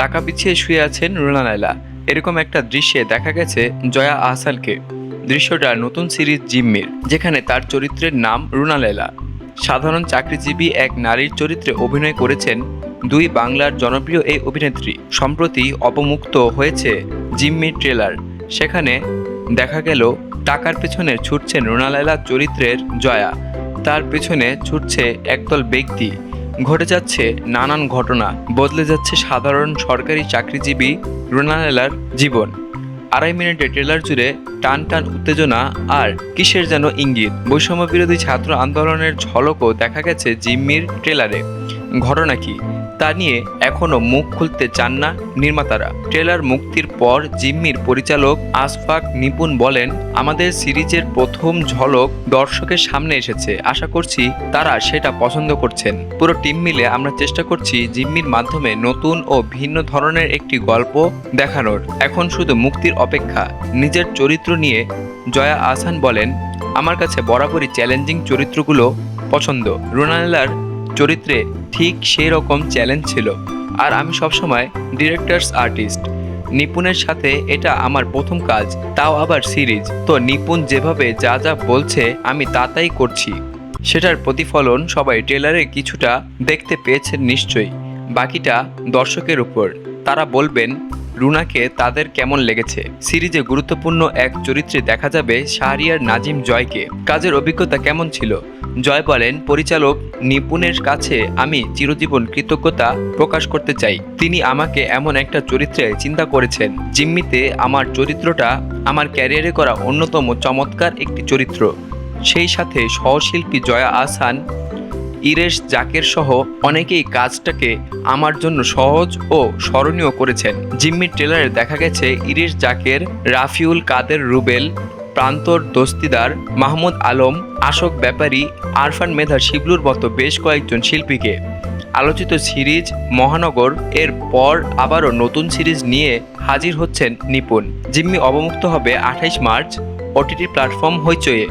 টাকা পিছিয়ে শুয়ে আছেন রুনা লায়লা। এরকম একটা দৃশ্যে দেখা গেছে জয়া আহসানকে। দৃশ্যটা নতুন সিরিজ জিম্মির, যেখানে তার চরিত্রের নাম রুনা লায়লা। সাধারণ চাকরিজীবী এক নারীর চরিত্রে অভিনয় করেছেন দুই বাংলার জনপ্রিয় এই অভিনেত্রী। সম্প্রতি অপমুক্ত হয়েছে জিম্মির ট্রেলার, সেখানে দেখা গেল টাকার পেছনে ছুটছেন রুনা লায়লা চরিত্রের জয়া। তার পেছনে ছুটছে একদল ব্যক্তি। ঘটে যাচ্ছে নানান ঘটনা, বদলে যাচ্ছে সাধারণ সরকারি চাকরিজীবী রুনালার জীবন। আড়াই মিনিটে ট্রেলার জুড়ে টান টান উত্তেজনা আর কিসের যেন ইঙ্গিত? বৈষম্য বিরোধী ছাত্র আন্দোলনের ঝলকও দেখা গেছে জিম্মির ট্রেলারে। ঘটনা কি? তা নিয়ে এখনও মুখ খুলতে চান না নির্মাতারা। ট্রেলার মুক্তির পর জিম্মির পরিচালক আসফাক নিপুণ বলেন, আমাদের সিরিজের প্রথম ঝলক দর্শকের সামনে এসেছে। আশা করছি তারা সেটা পছন্দ করছেন। পুরো টিম মিলে আমরা চেষ্টা করছি জিম্মির মাধ্যমে নতুন ও ভিন্ন ধরনের একটি গল্প দেখানোর। এখন শুধু মুক্তির অপেক্ষা। নিজের চরিত্র নিয়ে জয়া আহসান বলেন, আমার কাছে বরাবরই চ্যালেঞ্জিং চরিত্রগুলো পছন্দ। রোনাল্লার চরিত্রে ঠিক সেই রকম চ্যালেঞ্জ ছিল। আর আমি সবসময় ডিরেক্টার্স আর্টিস্ট নিপুণের সাথে এটা আমার প্রথম কাজ, তাও আবার সিরিজ তো নিপুণ যেভাবে যা যা বলছে, আমি তা তাই করছি। সেটার প্রতিফলন সবাই ট্রেলারে কিছুটা দেখতে পেয়েছেন নিশ্চয়ই। বাকিটা দর্শকের উপর। তারা বলবেন রুনাকে তাদের কেমন লেগেছে? সিরিজে গুরুত্বপূর্ণ এক চরিত্রে দেখা যাবে শাহরিয়ার নাজিম জয়কে। কাজের অভিজ্ঞতা কেমন ছিল? জয় বলেন, পরিচালক নিপুণের কাছে আমি চিরজীবন কৃতজ্ঞতা প্রকাশ করতে চাই। তিনি আমাকে এমন একটা চরিত্রে চিন্তা করেছেন, জিম্মিতে আমার চরিত্রটা আমার ক্যারিয়ারে করা অন্যতম চমৎকার একটি চরিত্র। সেই সাথে সহশিল্পী জয়া আহসান ইরেশ, জাকের সহ অনেকেই কাজটাকে আমার জন্য সহজ ও স্মরণীয় করেছেন। জিম্মি ট্রেলারে দেখা গেছে ইরেশ, জাকের, রাফিউল কাদের রুবেল, প্রান্তর দস্তিদার মাহমুদ আলম আশোক ব্যাপারী, আরফান মেধা, শিবলুর মতো বেশ কয়েকজন শিল্পীকে। আলোচিত সিরিজ মহানগর, এর পর আবারও নতুন সিরিজ নিয়ে হাজির হচ্ছেন নিপুণ। জিম্মি অবমুক্ত হবে আঠাইশ মার্চ, ওটিটি প্ল্যাটফর্ম হইচয়ে